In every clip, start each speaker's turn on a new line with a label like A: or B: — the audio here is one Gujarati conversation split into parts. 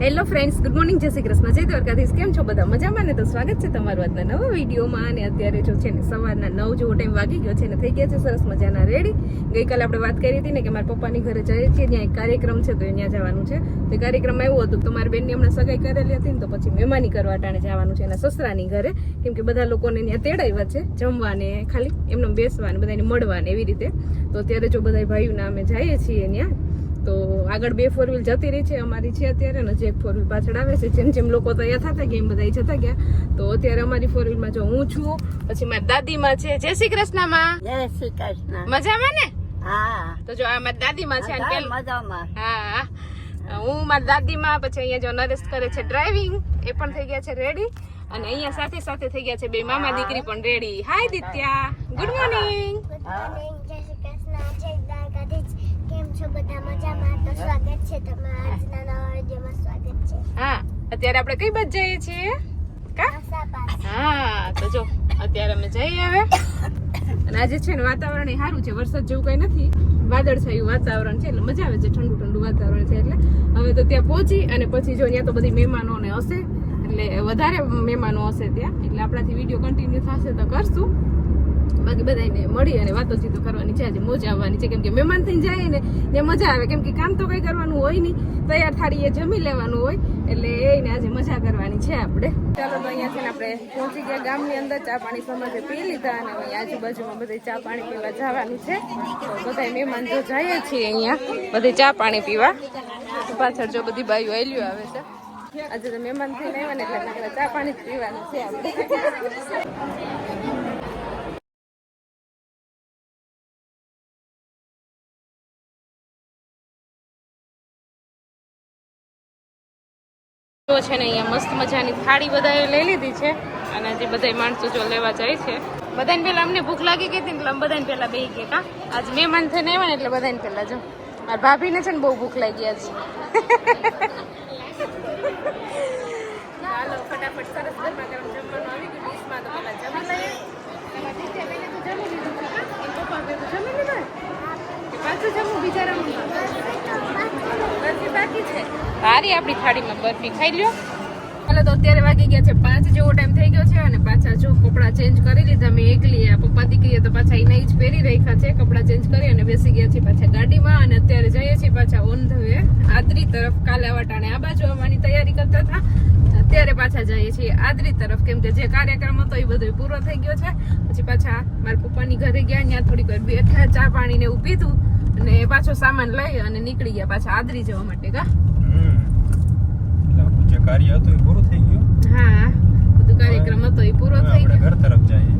A: હેલો ફ્રેન્ડ્સ ગુડ મોર્નિંગ જય શ્રી કૃષ્ણ. જય દ્વારકાધીશ. કેમ છો બધા? મજામાં ને? તો સ્વાગત છે તમારું આજના નવા વિડીયોમાં. અને અત્યારે જો છે ને સવારના નવ જેવો ટાઈમ વાગી ગયો છે ને થઈ ગયા છે સરસ મજાના રેડી ગઈકાલે આપણે વાત કરી હતી ને કે મારા પપ્પાની ઘરે જઈએ છીએ ત્યાં એક કાર્યક્રમ છે, તો ત્યાં જવાનું છે. તો કાર્યક્રમ એવું હતું કે મારી બેનની હમણાં સગાઈ કરેલી હતી ને તો પછી મહેમાની કરવા ટાણે જવાનું છે એના સસરાની ઘરે. કેમ કે બધા લોકોને ત્યાં તેડાવ્યા છે, જમવાને ખાલી એમને બેસવાને, બધાને મળવાને એવી રીતે. તો અત્યારે જો બધા ભાઈઓના અમે જઈએ છીએ ત્યાં આગળ બે ફોર વ્હીલ જતી રહી છે અમારી છે અત્યારે ને જે એક ફોર વ્હીલ પાછળ આવે છે જેમ જેમ લોકો તૈયાર થતા ગયા એમ બધા જતા ગયા. તો અત્યારે અમારી ફોર વ્હીલમાં જો હું છું પછી મારી દાદીમાં છે. જય શ્રી કૃષ્ણમાં.
B: જય શ્રી કૃષ્ણ.
A: મજામાં ને?
B: હા.
A: તો જો આ મારી દાદીમાં છે અને પેલ-
B: મજામાં.
A: હા. હું મારી દાદીમાં પછી અહીંયા જો નરેશ કરે છે ડ્રાઇવિંગ એ પણ થઈ ગયા છે રેડી અને અહીંયા સાથે સાથે થઈ ગયા છે બે મામા દીકરી પણ ready hi Ditya. Good morning
C: good morning Jai Shri Krishna જય દ્વારકાધીશ કેમ છો બધા મજામાં તો સ્વાગત છે તમારા આજના નવા વિડીયોમાં સ્વાગત છે
A: હા અત્યારે આપણે કઈ બાજુ જઈએ છીએ? હા તો જો અત્યારે અમે જઈએ હવે. અને આજે છે ને વાતાવરણ એ સારું છે વરસાદ જેવું કઈ નથી. વાદળછાયું વાતાવરણ છે એટલે મજા આવે છે ઠંડુ ઠંડુ વાતાવરણ છે એટલે. હવે તો ત્યાં પહોંચી અને પછી જો ત્યાં તો બધી મહેમાનોને હશે એટલે વધારે મહેમાનો હશે ત્યાં. એટલે આપણાથી વીડિયો કન્ટિન્યુ થશે તો કરશું. બાકી બધાને મળી અને વાતો વાતોચીતો કરવાની છે, આજે મોજા આવવાની છે. કેમ કે મહેમાન થઈને જાય ને ત્યાં મજા આવે. કેમ કે કામ તો કઈ કરવાનું હોય નહીં. તૈયાર થાળી એ જમી લેવાનું હોય, એટલે એને આજે મજા કરવાની છે આપણે. ચાલો તો અહીંયા છે ને આપણે પહોંચી ગયા ગામની અંદર. ચા પાણી સમાજે પી લીધા અને અહીંયા આજુબાજુમાં બધે ચા પાણી પીવા જવાનું છે. તો બધા મહેમાન જો જઈએ છીએ અહીંયા, બધે ચા પાણી પીવા. પાછળ જો બધી બાઈઓ આવેલ્યું આવે છે. આજે તો મહેમાન થઈને આવ્યા ને, એટલે ચા પાણી પીવાનું છે આપણે. જો છે ને અહીંયા મસ્ત મજાની થાળી બધાએ લઈ લીધી છે અને જે બધા માણસો જો લેવા જાય છે. બધાને પેલા અમને ભૂખ લાગી ગઈ હતી એટલે અમે બધાને પેલા બે ગયા કા. આજ મહેમાન થઈને આવ્યા ને એટલે બધાને પેલા જો. મારા ભાભીને છે ને બહુ ભૂખ લાગી આજ. ચાલો ફટાફટ સરસ ગરમા ગરમ જમવાનું આવી ગયું. ડીશમાં તો પેલા જમી લઈએ. એમાં ટીચરબેને તો જમી લીધું છે કા? પપ્પા તો જમી લીધા? પાછું જમવું બીજા છે સારી આપણી થાળીમાં બરફી ખાઈ લ્યો. હાલો તો અત્યારે વાગી ગયા છે પાંચ જેવો ટાઈમ થઈ ગયો છે અને પાછા જો કપડાં ચેન્જ કરી લીધા, મેં એકલી આ પપ્પા દીકરીએ તો પાછા એના જ પહેરી રાખ્યા છે, કપડાં ચેન્જ કરી અને બેસી ગયા છે પાછા ગાડીમાં અને અત્યારે જઈએ છીએ પાછા ઓન ધ વે આદરી તરફ કાલાવાટાને આ બાજુ આવવાની તૈયારી કરતા હતા. અત્યારે પાછા જઈએ છીએ આદરી તરફ, કેમ કે જે કાર્યક્રમ હતો એ બધો પૂરો થઈ ગયો છે. પછી પાછા મારા પપ્પાની ઘરે ગયા, ત્યાં થોડીક વાર બેઠા, ચા પાણીને ઊભી હતું અને પાછો સામાન લઈ અને નીકળી ગયા પાછા આદરી જવા માટે, કા
D: હમ. એટલે આપણું જે કાર્ય હતું એ પૂરું થઈ ગયું.
A: હા બધું કાર્યક્રમ હતો એ પૂરો થઈ ગયો.
D: ઘર તરફ જઈએ.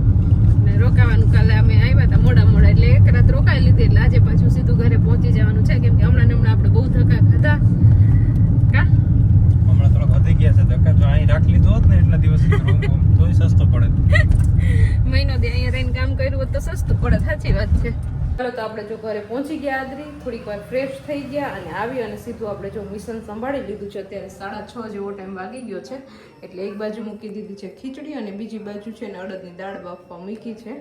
A: ને રોકાવાનું કાલે અમે આવ્યા હતા મોડા મોડા એટલે એક રાત રોકાઈ લીધી એટલે આજે પાછું સીધું ઘરે પહોંચી જવાનું છે કેમ કે હમણાં હમણાં આપણે બહુ ધક્કા ખાધા. કા?
D: હમણાં થોડોક વધી ગયા છે ધક્કા જો અહીં રાખ લીધો હોત ને એટલા દિવસ તોય સસ્તો પડે.
A: મહિનો દે અહીંયા રહીને કામ કર્યું હોત તો સસ્તું પડે સાચી વાત છે. ચાલો તો આપણે જો ઘરે પહોંચી ગયા આદરી, થોડીક વાર ફ્રેશ થઈ ગયા અને આવી અને સીધું આપણે જો મિશન સંભાળી લીધું છે. અત્યારે સાડા છ જેવો ટાઈમ વાગી ગયો છે. એટલે એક બાજુ મૂકી દીધી છે ખીચડી અને બીજી બાજુ છે ને અડદની દાળ બાફવા મૂકી છે.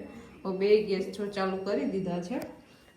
A: બે ગેસ જો ચાલુ કરી દીધા છે.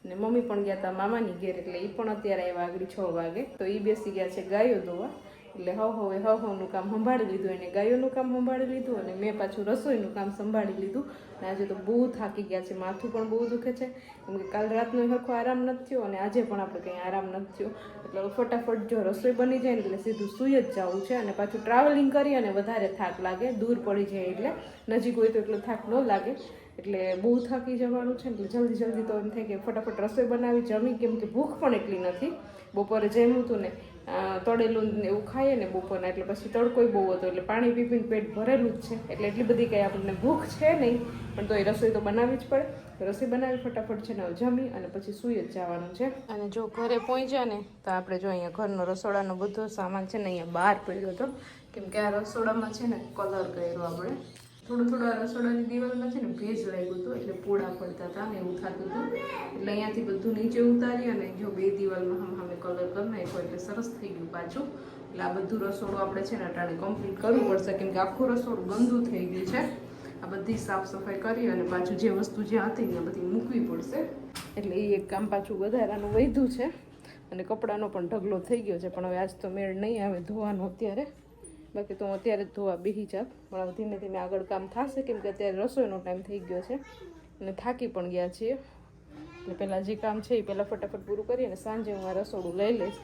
A: અને મમ્મી પણ ગયા હતા મામાની ઘેર, એટલે એ પણ અત્યારે આવ્યા આગળ છ વાગે. તો એ બેસી ગયા છે ગાયો દોવા. એટલે હવ હવે હવ હવનું કામ સંભાળી લીધું, એને ગાયોનું કામ સંભાળી લીધું અને મેં પાછું રસોઈનું કામ સંભાળી લીધું. અને આજે તો બહુ થાકી ગયા છે, માથું પણ બહુ દુખે છે. કેમ કે કાલ રાતનો સરખો આરામ નથી થયો અને આજે પણ આપણે કંઈ આરામ નથી થયો. એટલે ફટાફટ જો રસોઈ બની જાય ને એટલે સીધું સૂઈ જ જવું છે અને પાછું ટ્રાવેલિંગ કરી અને વધારે થાક લાગે, દૂર પડી જાય એટલે. નજીક હોય તો એટલો થાક ન લાગે. એટલે બહુ થાકી જવાનું છે એટલે જલ્દી જલ્દી તો એમ થાય કે ફટાફટ રસોઈ બનાવી, જમી, કેમ કે ભૂખ પણ એટલી નથી. બપોરે જમ્યું હતું ને તળેલું એવું ખાઈએ ને બપોરના, એટલે પછી તડકોય બહુ હતો, એટલે પાણી પી પેટ ભરેલું જ છે. એટલે એટલી બધી કંઈ આપણને ભૂખ છે નહીં, પણ તો એ રસોઈ તો બનાવવી જ પડે. રસોઈ બનાવી ફટાફટ છે ને જમી અને પછી સૂઈ જ જવાનું છે. અને જો ઘરે પહોંચ્યા ને, તો આપણે જો અહીંયા ઘરનો રસોડાનો બધો સામાન છે ને અહીંયા બહાર પડ્યો હતો. કેમ કે આ રસોડામાં છે ને કલર કર્યો આપણે. થોડું થોડું રસોડાની દિવાલમાં છે ને ભેજ લાગ્યું હતું એટલે પોડા પડતા હતા ને એવું થતું હતું. એટલે અહીંયાથી બધું નીચે ઉતારી અને જો બે દિવાલમાં હમ અમે કલર કરી નાખ્યો એટલે સરસ થઈ ગયું પાછું. એટલે આ બધું રસોડું આપણે છે ને અટાણે કમ્પ્લીટ કરવું પડશે કેમ કે આખું રસોડું ગંદુ થઈ ગયું છે. આ બધી સાફ સફાઈ કરી અને પાછું જે વસ્તુ જ્યાં હતી ને બધી મૂકવી પડશે. એટલે એ એક કામ પાછું વધારાનું વધ્યું છે. અને કપડાનો પણ ઢગલો થઈ ગયો છે, પણ હવે આજ તો મેળ નહીં આવે ધોવાનો અત્યારે. બાકી તો હું અત્યારે ધોવા બેસી જાત પણ ધીમે ધીમે આગળ કામ થશે, કેમ કે અત્યારે રસોઈનો ટાઈમ થઈ ગયો છે. અને થાકી પણ ગયા છીએ. એટલે પહેલાં જે કામ છે એ પહેલાં ફટાફટ પૂરું કરી અને સાંજે હું આ રસોડું લઈ લઈશ.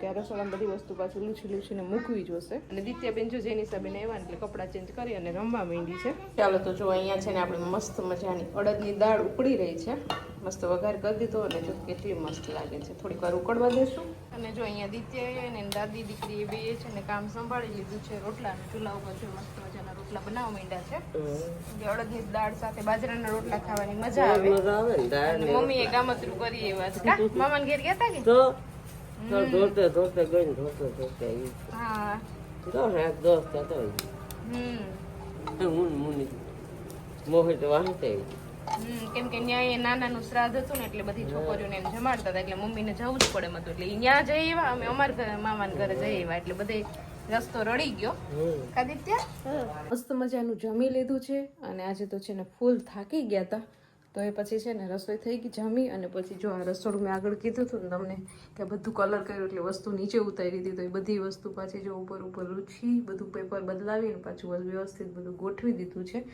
A: કે આ રસોડામાં બધી વસ્તુ પાછું લૂછી લૂછીને મૂકવી જોશે અને દિત્યાબેન જો જેની હિસાબે આવ્યા એટલે કપડાં ચેન્જ કરી અને રમવા માંડી છે. ચાલો તો જો અહીંયા છે ને આપણે મસ્ત મજાની અડદની દાળ ઉકળી રહી છે. મસ્ત વઘાર કરી દીધો અને જો કેટલી મસ્ત લાગે છે. થોડીક વાર ઉકળવા દેશું. અને જો અહીંયા દિત્યાએ અને દાદી દીકરી એ બે છે ને કામ સંભાળી લીધું છે રોટલા ચૂલા ઉપર જો મસ્ત મજાના રોટલા બનાવવા માંડ્યા છે. જે અડદની દાળ સાથે બાજરાના રોટલા ખાવાની મજા આવે. મમ્મી એ ગામતરું કરી એવા છે કા? મામાને ઘેર ગયા હતા કે
B: ધોતે ધોતે ગઈ ધોતે ધોતે
A: હા.
B: દોસ્ત હતો.
A: હમ.
B: હું મુની મોહિત વાહતે
A: હમ, કેમ કે ન્યાય એ નાનાનું શ્રાદ્ધ હતું ને એટલે બધી છોકરીઓને એમ જમાડતા હતા એટલે મમ્મીને જવું જ પડે મતું હતું એટલે ત્યાં ન્યા જઈ આવ્યા અમે અમારા ઘરે મામાના ઘરે જઈ આવ્યા એટલે બધે રસ્તો રડી ગયો. કાદિત્ય? મસ્ત મજાનું જમી લીધું છે અને આજે તો છે ને ફૂલ થાકી ગયા હતા તો એ પછી છે ને રસોઈ થઈ ગઈ જમી અને પછી જો આ રસોડું મેં આગળ કીધું હતું ને તમને કે બધું કલર કર્યું એટલે વસ્તુ નીચે ઉતારી દીધી એ બધી વસ્તુ પાછી જો ઉપર ઉપર રૂચી બધું પેપર બદલાવીને પાછું વ્યવસ્થિત બધું ગોઠવી દીધું છે.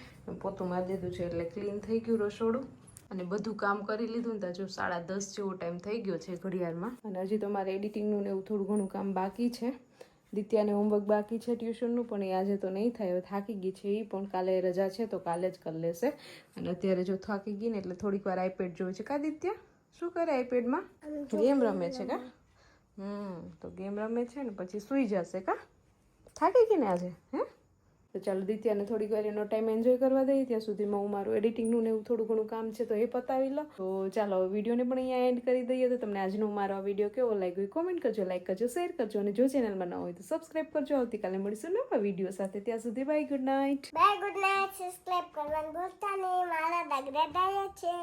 A: પોતું મારી દીધું છે એટલે ક્લીન થઈ ગયું રસોડું. અને બધું કામ કરી લીધું ને તો જો સાડા દસ જેવો ટાઈમ થઈ ગયો છે ઘડિયાળમાં. અને હજી તો મારે એડિટિંગનું ને એવું થોડું ઘણું કામ બાકી છે. દિત્યાને હોમવર્ક બાકી છે ટ્યુશનનું પણ એ આજે તો નહીં થાય. થાકી ગઈ છે એ પણ કાલે રજા છે તો કાલે જ કરી લેશે. અને અત્યારે જો થાકી ગઈ ને એટલે થોડીક વાર આઈપેડ જોવે છે. કા દિત્યા શું કરે આઈપેડમાં? ગેમ રમે છે કા? હમ તો ગેમ રમે છે ને પછી સૂઈ જશે કા? થાકી ગઈ ને આજે હે? તો ચાલો દિત્યાને થોડીક વાર એનો ટાઈમ એન્જોય કરવા દઈએ ત્યાં સુધીમાં હું મારું એડિટિંગનું ને એવું થોડું ઘણું કામ છે તો એ પતાવી લો તો ચાલો વિડીયોને પણ અહીંયા એન્ડ કરી દઈએ. તો તમને આજનો મારો વીડિયો કેવો લાગ્યો કોમેન્ટ કરજો લાઈક કરજો શેર કરજો, અને જો ચેનલમાં ન હોય તો સબસ્ક્રાઈબ કરજો. આવતીકાલે મળીશું નવા વીડિયો સાથે. ત્યાં સુધી bye good night
C: bye good night subscribe કરવાનું ભૂલતા નહીં. મારા દાગડા છે.